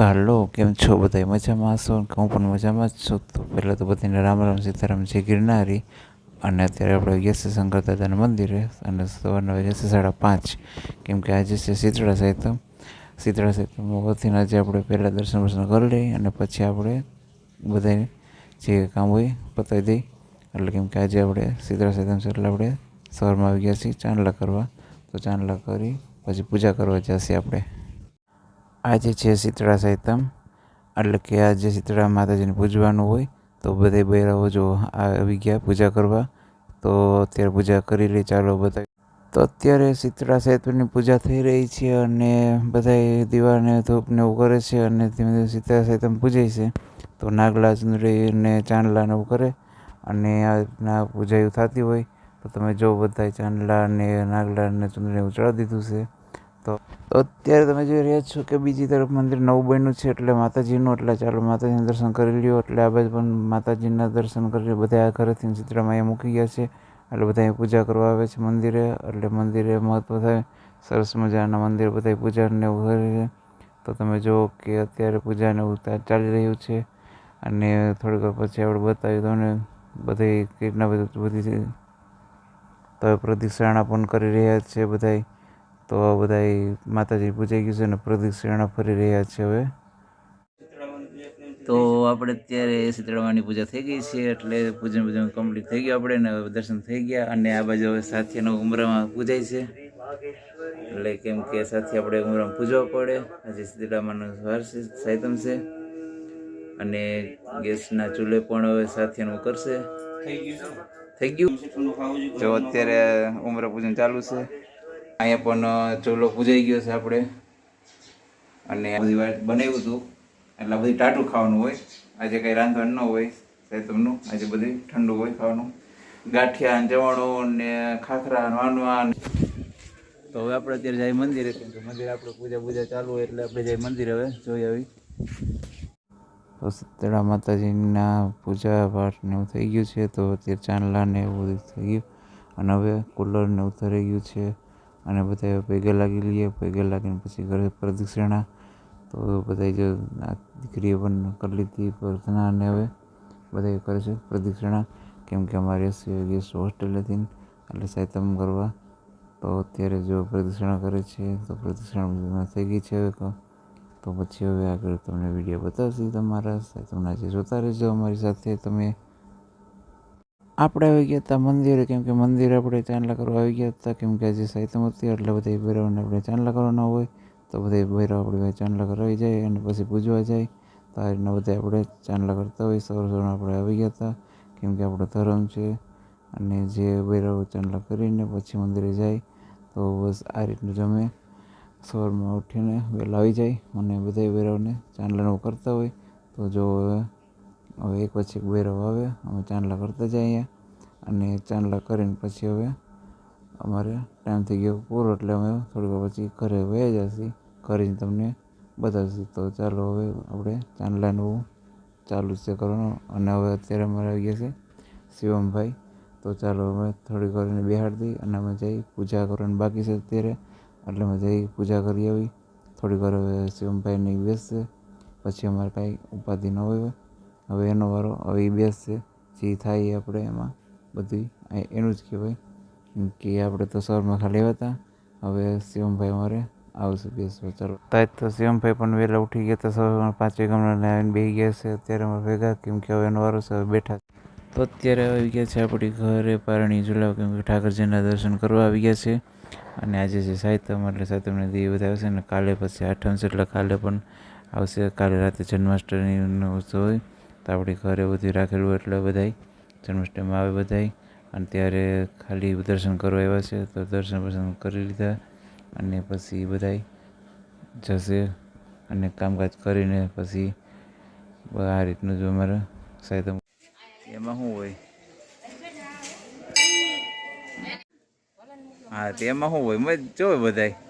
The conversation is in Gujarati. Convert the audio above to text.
તો હાલો કેમ છો બધા મજામાં હશો હું પણ મજામાં જ છું. તો પહેલાં તો બધાને રામ રામ, સીતારામ, જય ગિરનારી. અને અત્યારે આપણે છે શંકર દાદાના મંદિરે અને સવારના છે સાડા પાંચ. કેમ કે આજે છે શીતળા સાહિત્યમ શીતળા સાહિત્યમ વધીને આજે આપણે પહેલાં દર્શન વર્શન કરી લઈએ અને પછી આપણે બધાને જે કામ હોય પતાવી દઈ એટલે કેમ કે આજે આપણે શીતળા સાહિત્યમ છે એટલે આપણે સવારમાં આવી ગયા છીએ ચાંદલા કરવા. તો ચાંદલા કરી પછી પૂજા કરવા જશે આપણે. આજે છે શીતળા સહિતમ. એટલે કે આજે શીતળા માતાજીને પૂજવાનું હોય, તો બધે બૈરાઓ જો આવી ગયા પૂજા કરવા, તો અત્યારે પૂજા કરી લઈ ચાલો બધા તો અત્યારે શીતળા સાહિત્યની પૂજા થઈ રહી છે અને બધા દીવાને ધૂપને એવું કરે છે અને ધીમે ધીમે શીતળા સાહિત્યમ પૂજે છે. તો નાગલા ચુંદડીને ચાંદલાને એવું કરે અને આ પૂજા એવું થતી હોય, તો તમે જો બધા ચાંદલા અને નાગલા અને ચુંદડી એવું દીધું છે. તો તો અત્યારે તમે જોઈ રહ્યા છો કે બીજી તરફ મંદિર નવું બન્યું છે એટલે માતાજીનું, એટલે ચાલો માતાજીનું દર્શન કરી લ્યો, એટલે આ બાજુ પણ માતાજીના દર્શન કરી બધા આ ઘરેથી ચિત્રમાં અહીંયા મૂકી ગયા છે. એટલે બધા અહીં પૂજા કરવા આવે છે મંદિરે, એટલે મંદિરે મહત્વ થાય, સરસ મજાના મંદિર બધા પૂજાને એવું કરે છે. તો તમે જુઓ કે અત્યારે પૂજાને એવું ચાલી રહ્યું છે. અને થોડીક પછી આપણે બતાવ્યું તમને બધી કેટલા બધું બધી તો પ્રદક્ષિણા પણ કરી રહ્યા છે બધાય. તો આ બધાય માતાજી પૂજાઈ ગયું છે અને પ્રદક્ષિણા ફરી રહ્યા છે હવે. તો આપણે અત્યારે શીતળામાની પૂજા થઈ ગઈ છે એટલે પૂજન પૂજન કમ્પ્લીટ થઈ ગયું આપણે ને હવે દર્શન થઈ ગયા અને આ બાજુ હવે સાથીનો ઉમરામાં પૂજાય છે. એટલે કેમ કે સાથી આપણે ઉમરામાં પૂજવા પડે. આજે શીતળામાનો વાર છે સાયતમ છે. અને ગેસના ચૂલે પણ હવે સાથીનું કરશે. થઈ ગયું? જો અત્યારે ઉમરા પૂજન ચાલુ છે. અહીંયા પણ ચોલો પૂજાઈ ગયો છે આપણે. અને આ બધી વાર બનાવ્યું હતું. એટલે બધી ટાટું ખાવાનું હોય. આજે કંઈ રાંધવાનું ન હોય તમનું. આજે બધી ઠંડુ હોય ખાવાનું. ગાંઠિયા જવાણું ને ખાખરા વાનવા તો હવે આપણે અત્યારે જાય મંદિરે કેમ કે મંદિરે આપણે પૂજા પૂજા ચાલુ હોય એટલે આપણે જાય મંદિરે હવે જોઈ આવી. તો સતડા માતાજીના પૂજા પાઠ ને એવું થઈ ગયું છે. તો અત્યારે ચાંદલા ને એવું બધું થઈ ગયું. અને હવે કુલર ને એવું થઈ ગયું છે. અને બધા ભેગા લાગી લઈએ પૈગે લાગીને પછી ઘરે પ્રદક્ષિણા. તો બધા જો આ દીકરીએ પણ કરી લીધી પ્રાર્થના અને હવે બધા કરે છે પ્રદક્ષિણા. કેમ કે અમારે ગેસ્ટ હોસ્ટેલ હતી એટલે સાયતમ કરવા. તો અત્યારે જો પ્રદક્ષિણા કરે છે, તો પ્રદક્ષિણા થઈ ગઈ છે હવે તો પછી હવે આગળ તમને વીડિયો બતાવશે તમારા તમને આજે જોતા રહેજો અમારી સાથે તમે. આપણે આવી ગયા હતા મંદિરે, કેમ કે મંદિરે આપણે ચાંદલા કરવા આવી ગયા હતા કેમ કે આજે સાહિત્યમૂર્તિ હતી એટલે બધા ભૈરવને આપણે ચાંદલા કરવાના હોય, તો બધા ભૈરવ આપણે ચાંદલા કરાવી જાય અને પછી પૂજવા જાય, તો આ રીતના બધા આપણે ચાંદલા કરતા હોય સવારમાં આપણે આવી ગયા હતા કેમ કે આપણો ધર્મ છે, અને જે ભૈરવ ચાંદલા કરીને પછી મંદિરે જાય, તો બસ આ રીતનું જમે સવારમાં ઉઠીને વહેલા આવી જાય, અને બધા ભૈરવને ચાંદલાનું કરતા હોય, તો જો હવે એક પછી ભૈરવ આવે, અમે ચાંદલા કરતા જઈએ અને ચાંદલા કરીને પછી હવે અમારે ટાઈમ થઈ ગયો પૂરો, એટલે અમે થોડીક વાર પછી ઘરે વહી જશે કરીને તમને બતાવીશું. તો ચાલો હવે આપણે ચાંદલાનું ચાલુ છે કરવાનું. અને હવે અત્યારે અમારે આવી ગયા છે શિવમભાઈ. તો ચાલો અમે થોડીક વારને બેહાડી અને અમે જઈ પૂજા કરવાની બાકી છે અત્યારે. એટલે અમે જઈ પૂજા કરી આવી. થોડીક વાર હવે શિવમભાઈને બેસશે. પછી અમારે કાંઈ ઉપાધિ ન હોય. હવે એનો વારો, હવે એ બેસશે. જે થાય એ આપણે એમાં બધી એનું જ કહેવાય. કે આપણે તો સવારમાં ખાલી હતા હવે શિવમભાઈ અમારે આવશે બેસવા. ચાલો. તાજ તો શિવમભાઈ પણ વહેલા ઉઠી ગયા હતા. સવારમાં પાંચે વાગ્યામાં આવીને બેસી ગયા છે. અત્યારે અમે ભેગા, કેમ કે હવે એનો વારો છે. હવે બેઠા તો અત્યારે આવી ગયા છે આપણી ઘરે પારણી ઝુલાવ. કેમ કે ઠાકરજીના દર્શન કરવા આવી ગયા છે. અને આજે છે સાહિત્યમ એટલે સાહિત્યમને દેવ બધા આવશે ને કાલે પછી આઠમ છે. એટલે કાલે પણ આવશે. કાલે રાતે જન્માષ્ટમીનો ઉત્સવ હોય. તો આપણી ઘરે બધું રાખેલું એટલે બધાય જન્માષ્ટમી આવે બધાય. અને ત્યારે ખાલી દર્શન કરવા આવ્યા છે, તો દર્શન બર્શન કરી લીધા અને પછી બધાય જશે અને કામકાજ કરીને પછી આ રીતનું જો અમારે સાહેબ એમાં શું હોય? હા, તેમાં શું હોય? મજ, જોવે બધાય.